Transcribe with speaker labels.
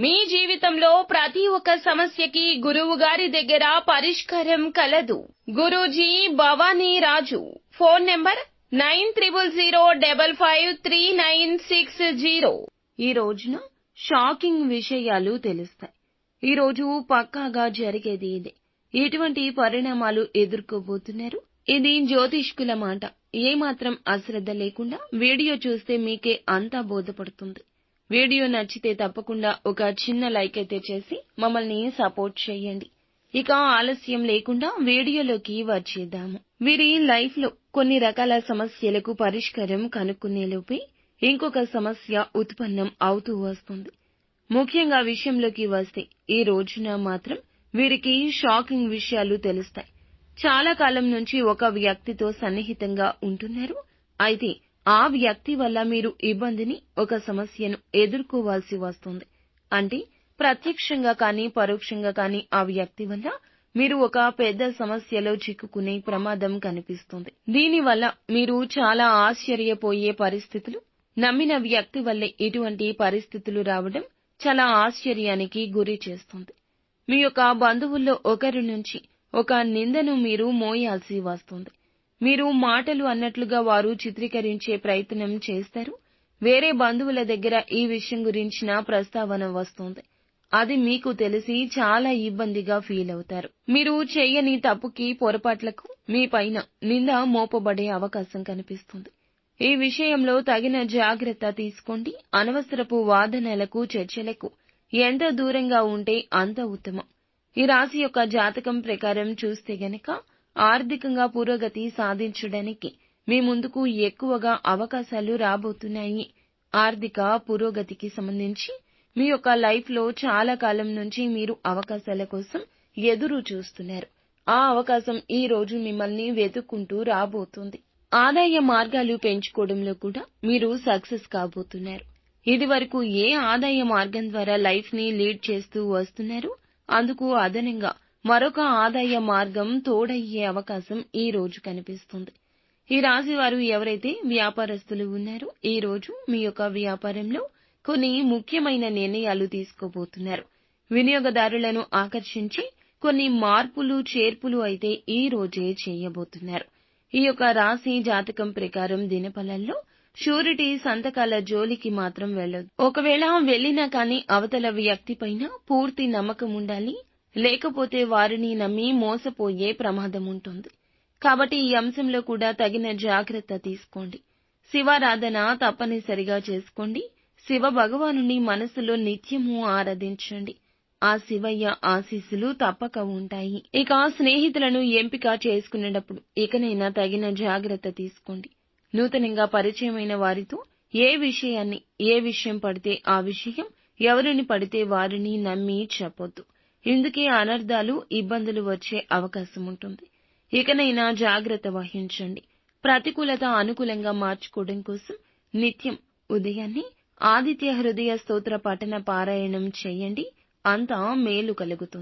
Speaker 1: మీ జీవితంలో ప్రతి ఒక్క సమస్యకి గురువు గారి దగ్గర పరిష్కారం కలదు. Guruji Bhavani Raju. Phone number nine triple zero double five three nine six zero. ఈ రోజున షాకింగ్ విషయాలు తెలుస్తాయి. ఈ రోజు పక్కాగా జరిగేది ఇదే. ఎటువంటి పరిణామాలు ఎదుర్కోబోతున్నారు? ఇది జ్యోతిష్కుల మాట. ఏమాత్రం అశ్రద్ధ లేకుండా వీడియో చూస్తే మీకే అంతా బోధపడుతుంది. వీడియో నచ్చితే తప్పకుండా ఒక చిన్న లైక్ అయితే చేసి మమ్మల్ని సపోర్ట్ చేయండి. ఇక ఆలస్యం లేకుండా వీడియోలోకి వచ్చేద్దాము. వీరి లైఫ్లో కొన్ని రకాల సమస్యలకు పరిష్కారం కనుక్కునేలోపే ఇంకొక సమస్య ఉత్పన్నం అవుతూ వస్తుంది. ముఖ్యంగా విషయంలోకి వస్తే ఈ రోజున మాత్రం వీరికి షాకింగ్ విషయాలు తెలుస్తాయి. చాలా కాలం నుంచి ఒక వ్యక్తితో సన్నిహితంగా ఉంటున్నారు. అయితే ఆ వ్యక్తి వల్ల మీరు ఇబ్బందిని ఒక సమస్యను ఎదుర్కోవాల్సి వస్తుంది. అంటే ప్రత్యక్షంగా కానీ పరోక్షంగా కానీ ఆ వ్యక్తి వల్ల మీరు ఒక పెద్ద సమస్యలో చిక్కుకునే ప్రమాదం కనిపిస్తుంది. దీనివల్ల మీరు చాలా ఆశ్చర్యపోయే పరిస్థితులు నమ్మిన వ్యక్తి వల్లే ఇటువంటి పరిస్థితులు రావడం చాలా ఆశ్చర్యానికి గురి చేస్తుంది. మీ యొక్క బంధువుల్లో ఒకరి నుంచి ఒక నిందను మీరు మోయాల్సి వస్తుంది. మీరు మాటలు అన్నట్లుగా వారు చిత్రీకరించే ప్రయత్నం చేస్తారు. వేరే బంధువుల దగ్గర ఈ విషయం గురించిన ప్రస్తావన వస్తుంది. అది మీకు తెలిసి చాలా ఇబ్బందిగా ఫీల్ అవుతారు. మీరు చేయని తప్పుకి పొరపాట్లకు మీ పైన నింద మోపబడే అవకాశం కనిపిస్తుంది. ఈ విషయంలో తగిన జాగ్రత్త తీసుకోండి. అనవసరపు వాదనలకు చర్చలకు ఎంత దూరంగా ఉంటే అంత ఉత్తమం. ఈ రాశి యొక్క జాతకం ప్రకారం చూస్తే గనక ఆర్థికంగా పురోగతి సాధించడానికి మీ ముందుకు ఎక్కువగా అవకాశాలు రాబోతున్నాయి. ఆర్థిక పురోగతికి సంబంధించి మీ యొక్క లైఫ్లో చాలా కాలం నుంచి మీరు అవకాశాల కోసం ఎదురు చూస్తున్నారు. ఆ అవకాశం ఈ రోజు మిమ్మల్ని వెతుక్కుంటూ రాబోతుంది. ఆదాయ మార్గాలు పెంచుకోవడంలో కూడా మీరు సక్సెస్ కాబోతున్నారు. ఇది వరకు ఏ ఆదాయ మార్గం ద్వారా లైఫ్ని లీడ్ చేస్తూ వస్తున్నారు? అందుకు అదనంగా మరొక ఆదాయ మార్గం తోడయ్యే అవకాశం ఈ రోజు కనిపిస్తుంది. ఈ రాశి వారు ఎవరైతే వ్యాపారస్తులు ఉన్నారో ఈ రోజు మీ యొక్క వ్యాపారంలో కొన్ని ముఖ్యమైన నిర్ణయాలు తీసుకోబోతున్నారు. వినియోగదారులను ఆకర్షించి కొన్ని మార్పులు చేర్పులు అయితే ఈ రోజే చేయబోతున్నారు. ఈ యొక్క రాశి జాతకం ప్రకారం దినఫలంలో షూరిటీ సంతకాల జోలికి మాత్రం వెళ్ళదు ఒకవేళ వెళ్ళినా కానీ అవతల వ్యక్తి పైన పూర్తి నమ్మకం ఉండాలి లేకపోతే వారిని నమ్మి మోసపోయే ప్రమాదం ఉంటుంది. కాబట్టి ఈ అంశంలో కూడా తగిన జాగ్రత్త తీసుకోండి. శివారాధన తప్పనిసరిగా చేసుకోండి. శివ భగవానుని మనసులో నిత్యము ఆరాధించండి. ఆ శివయ్య ఆశీస్సులు తప్పక ఉంటాయి. ఇక స్నేహితులను ఎంపిక చేసుకునేటప్పుడు ఇకనైనా తగిన జాగ్రత్త తీసుకోండి. నూతనంగా పరిచయమైన వారితో ఏ విషయాన్ని ఏ విషయం పడితే ఆ విషయం ఎవరిని పడితే వారిని నమ్మి చెప్పొద్దు. ఇందుకే అనర్థాలు ఇబ్బందులు వచ్చే అవకాశం ఉంటుంది. ఇకనైనా జాగ్రత్త వహించండి. ప్రతికూలత అనుకూలంగా మార్చుకోవడం కోసం నిత్యం ఉదయాన్నే ఆదిత్య హృదయ స్తోత్ర పఠన పారాయణం చేయండి. అంతా మేలు కలుగుతుంది.